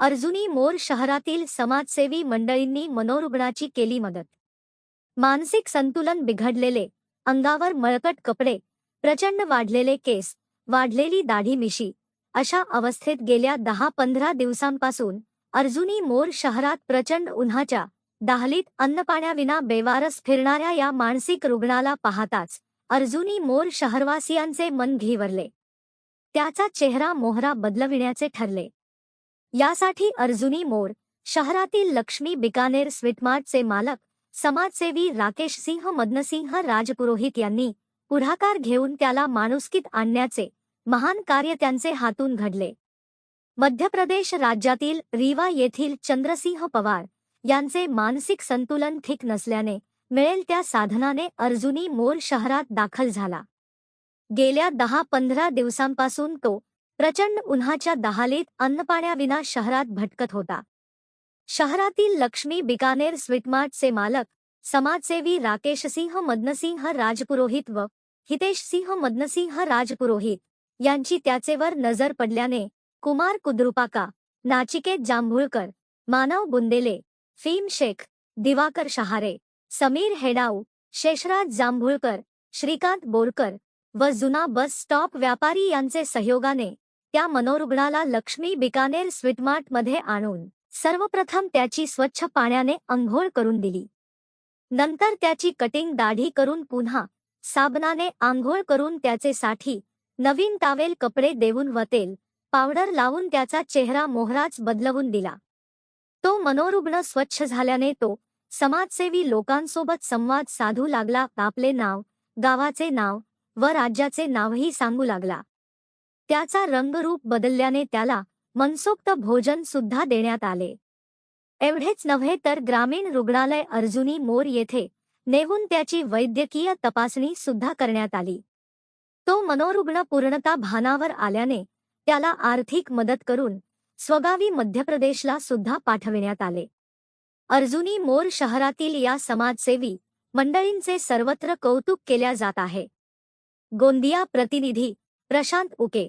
अर्जुनी मोर शहरातील समाजसेवी मंडळींनी मनोरुग्णाची केली मदत. मानसिक संतुलन बिघडलेले अंगावर मळकट कपडे प्रचंड वाढलेले केस वाढलेली दाढी मिशी अशा अवस्थेत गेल्या दहा पंधरा दिवसांपासून अर्जुनी मोर शहरात प्रचंड उन्हाच्या दाहलीत अन्नपाण्याविना बेवारस फिरणाऱ्या या मानसिक रुग्णाला पाहताच अर्जुनी मोर शहरवासियांचे मन घिवरले. त्याचा चेहरा मोहरा बदलविण्याचे ठरले. यासाठी अर्जुनी मोर शहरातील लक्ष्मी बिकानेर स्वीटमार्टचे मालक समाजसेवी राकेश सिंह मदनसिंह राजपुरोहित यांनी पुढाकार घेऊन त्याला माणुसकीत आणण्याचे महान कार्य त्यांचे हातून घडले. मध्य प्रदेश राज्यातील रीवा येथील चंद्रसिंह पवार यांचे मानसिक संतुलन ठीक नसल्याने मिळेल त्या साधनाने अर्जुनी मोर शहरात दाखल झाला. गेल्या दहा पंधरा दिवसांपासून तो प्रचंड उन्हाच्या दहालीत अन्नपाण्याविना शहरात भटकत होता. शहरातील लक्ष्मी बिकानेर स्वीटमार्टचे मालक समाजसेवी राकेशसिंह मदनसिंह राजपुरोहित व हितेशसिंह मदनसिंह राजपुरोहित यांची त्याचेवर नजर पडल्याने कुमार कुद्रुपाका नाचिकेत जांभुळकर मानव बुंदेले फीम शेख दिवाकर शहारे समीर हेडाऊ शेषराज जांभुळकर श्रीकांत बोरकर व जुना बस स्टॉप व्यापारी यांचे सहयोगाने त्या मनोरुग्णाला लक्ष्मी बिकानेर स्वीटमार्टमध्ये आणून सर्वप्रथम त्याची स्वच्छ पाण्याने अंघोळ करून दिली. नंतर त्याची कटिंग दाढी करून पुन्हा साबणाने आंघोळ करून त्याचे साठी नवीन टावेल कपडे देऊन व तेल पावडर लावून त्याचा चेहरा मोहराच बदलवून दिला. तो मनोरुग्ण स्वच्छ झाल्याने तो समाजसेवी लोकांसोबत संवाद साधू लागला. आपले नाव गावाचे नाव व राज्याचे नावही सांगू लागला. त्याचा रंगरूप बदलल्याने त्याला मनसोक्त भोजन सुद्धा देण्यात आले. एवढेच नव्हे तर ग्रामीण रुग्णालय अर्जुनी मोर येथे नेहून त्याची वैद्यकीय तपासणी सुद्धा करण्यात आली. तो मनोरुग्ण पूर्णता भानावर आल्याने त्याला आर्थिक मदत करून स्वगावी मध्य प्रदेशला सुद्धा पाठविण्यात आले. अर्जुनी मोर शहरातील या समाजसेवी मंडळींचे सर्वत्र कौतुक केल्या जात आहे. गोंदिया प्रतिनिधी Prashant Uke